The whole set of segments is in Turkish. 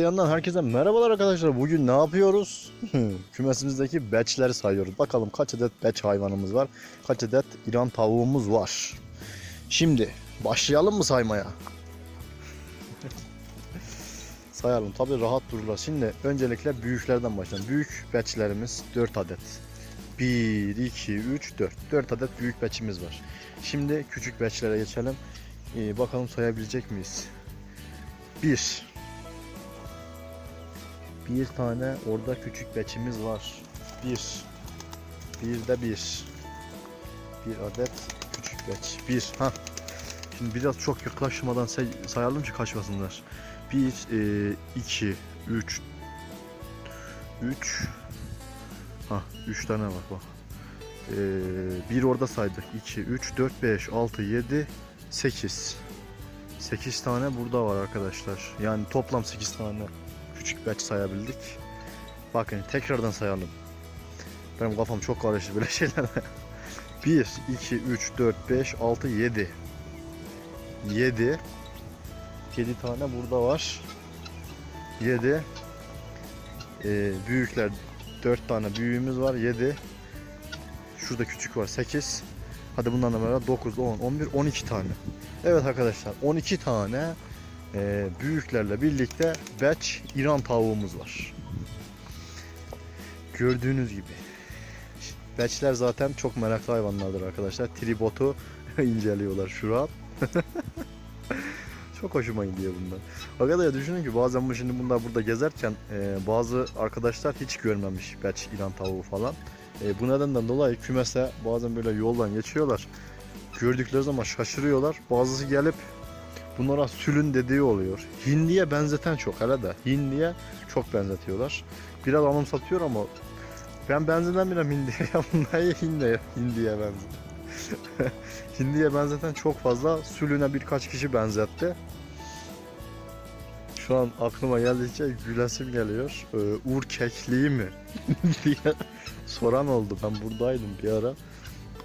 Gardiyan'dan herkese merhabalar arkadaşlar. Bugün ne yapıyoruz? Kümesimizdeki beçleri sayıyoruz. Bakalım kaç adet beç hayvanımız var? Kaç adet İran tavuğumuz var? Şimdi başlayalım mı saymaya? Sayalım. Tabi rahat dururlar. Şimdi öncelikle büyüklerden başlayalım. Büyük beçlerimiz 4 adet. 1, 2, 3, 4. 4 adet büyük beçimiz var. Şimdi küçük beçlere geçelim. Ee, bakalım sayabilecek miyiz? 1 Bir tane orada küçük beçimiz var. 1 Bir de 1 Bir adet küçük beç. 1 ha. Şimdi biraz çok yaklaşmadan say sayalım ki kaçmasınlar. 1 2 3 3 Ha 3 tane var bak. Ee, bir orada saydık. 2 3 4 5 6 7 8 8 tane burada var arkadaşlar. Yani toplam 8 tane küçük batch sayabildik. Bakın tekrardan sayalım. Benim kafam çok karıştı böyle şeyler. 1, 2, 3, 4, 5, 6, 7. 7. 7 tane burada var. 7. Ee, büyükler 4 tane büyüğümüz var. 7. Şurada küçük var 8. Hadi bunlarla beraber 9, 10, 11, 12 tane. Evet arkadaşlar 12 tane e, büyüklerle birlikte batch İran tavuğumuz var. Gördüğünüz gibi. Batchler zaten çok meraklı hayvanlardır arkadaşlar. Tribotu inceliyorlar şu an. çok hoşuma gidiyor bunlar. Arkadaşlar düşünün ki bazen bu şimdi bunlar burada gezerken e, bazı arkadaşlar hiç görmemiş batch İran tavuğu falan. E, bu nedenden dolayı kümese bazen böyle yoldan geçiyorlar gördükleri zaman şaşırıyorlar. Bazısı gelip bunlara sülün dediği oluyor. Hindiye benzeten çok hele de. Hindiye çok benzetiyorlar. Biraz anımsatıyor ama ben benzeden bile hindiye bunlar hindiye, hindiye benziyor. hindiye benzeten çok fazla sülüne birkaç kişi benzetti. Şu an aklıma geldikçe gülesim geliyor. Ee, Uğur kekliği mi? diye soran oldu. Ben buradaydım bir ara.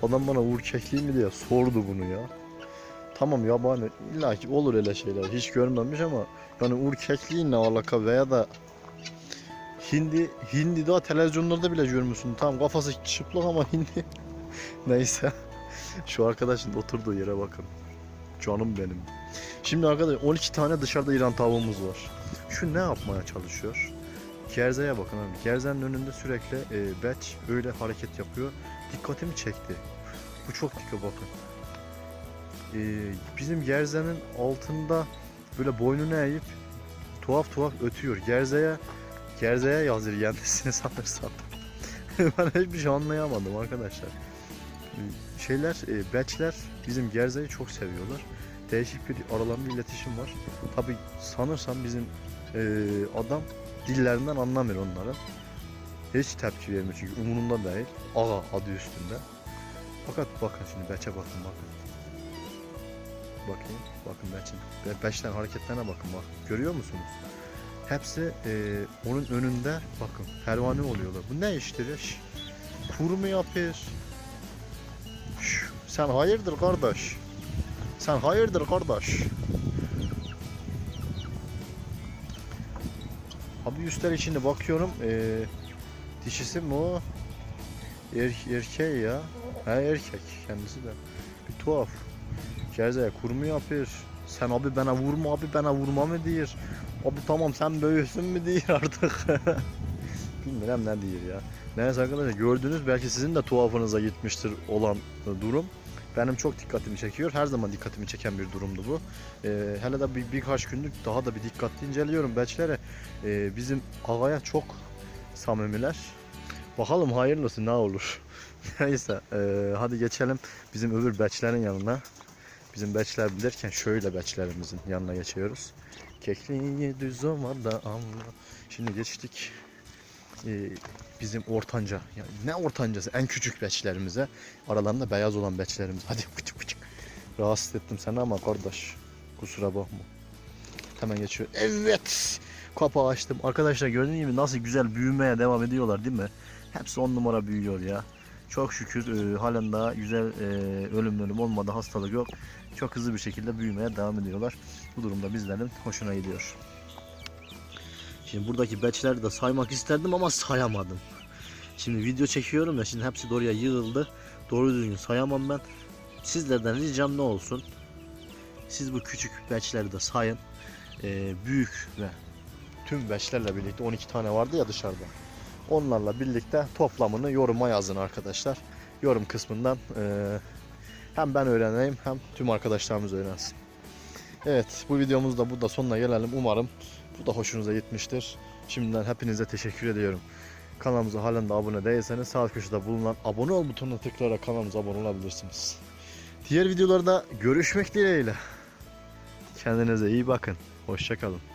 Adam bana Uğur Kekliği mi diye sordu bunu ya. Tamam yabani illa ki olur öyle şeyler hiç görmemiş ama yani Uğur Kekliği ne alaka veya da Hindi Hindi daha televizyonlarda bile görmüşsün. Tamam kafası çıplak ama Hindi. Neyse. Şu arkadaşın oturduğu yere bakın. Canım benim. Şimdi arkadaşlar 12 tane dışarıda İran tavuğumuz var. Şu ne yapmaya çalışıyor? Gerzeye bakın abi. Gerzenin önünde sürekli e, batch öyle hareket yapıyor. Dikkatimi çekti. Bu çok dikkat bakın. E, bizim gerzenin altında böyle boynunu eğip tuhaf tuhaf ötüyor. Gerzeye gerzeye yazıyor kendisini sanırsam. ben hiçbir şey anlayamadım arkadaşlar. E, şeyler, e, batchler bizim gerzeyi çok seviyorlar. Değişik bir aralarında iletişim var. Tabi sanırsam bizim e, adam dillerinden anlamıyor onların. Hiç tepki vermiyor çünkü umurunda değil. Ağa adı üstünde. Fakat bakın şimdi beçe bakın bakın. Bakayım. Bakın beçin. Be beçten hareketlerine bakın bak. Görüyor musunuz? Hepsi e, onun önünde bakın pervane oluyorlar. Bu ne iştir? Şş, Kur mu yapıyor? Şş, Sen hayırdır kardeş? Sen hayırdır kardeş? Abi üstler içinde bakıyorum. Ee, dişisi mi o? Er, erkeği ya. Ha erkek kendisi de. Bir tuhaf. Gerzeye kurmu yapıyor. Sen abi bana vurma abi bana vurma mı diyor. Abi tamam sen böyüsün mü diyor artık. Bilmiyorum ne diyor ya. Neyse arkadaşlar gördünüz belki sizin de tuhafınıza gitmiştir olan durum. Benim çok dikkatimi çekiyor. Her zaman dikkatimi çeken bir durumdu bu. Ee, hele de bir, birkaç günlük daha da bir dikkatli inceliyorum beçlere. Ee, bizim ağaya çok samimiler. Bakalım hayırlısı ne olur. Neyse e, hadi geçelim bizim öbür beçlerin yanına. Bizim beçler bilirken şöyle beçlerimizin yanına geçiyoruz. Kekliği düz ovada anla. Şimdi geçtik e, bizim ortanca yani ne ortancası? En küçük beçlerimize aralarında beyaz olan beçlerimiz hadi küçük küçük rahatsız ettim seni ama kardeş kusura bakma. Hemen geçiyor. Evet kapağı açtım. Arkadaşlar gördüğünüz gibi nasıl güzel büyümeye devam ediyorlar değil mi? Hepsi on numara büyüyor ya çok şükür e, halen daha güzel e, ölüm ölüm olmadı hastalık yok çok hızlı bir şekilde büyümeye devam ediyorlar bu durumda bizlerin hoşuna gidiyor Şimdi buradaki batchleri de saymak isterdim ama sayamadım. Şimdi video çekiyorum ya şimdi hepsi de oraya yığıldı. Doğru düzgün sayamam ben. Sizlerden ricam ne olsun? Siz bu küçük batchleri de sayın. Ee, büyük ve tüm batchlerle birlikte 12 tane vardı ya dışarıda. Onlarla birlikte toplamını yoruma yazın arkadaşlar. Yorum kısmından ee, hem ben öğreneyim hem tüm arkadaşlarımız öğrensin. Evet bu videomuz da burada sonuna gelelim. Umarım bu da hoşunuza gitmiştir. Şimdiden hepinize teşekkür ediyorum. Kanalımıza halen de abone değilseniz sağ köşede bulunan abone ol butonuna tıklayarak kanalımıza abone olabilirsiniz. Diğer videolarda görüşmek dileğiyle. Kendinize iyi bakın. Hoşçakalın.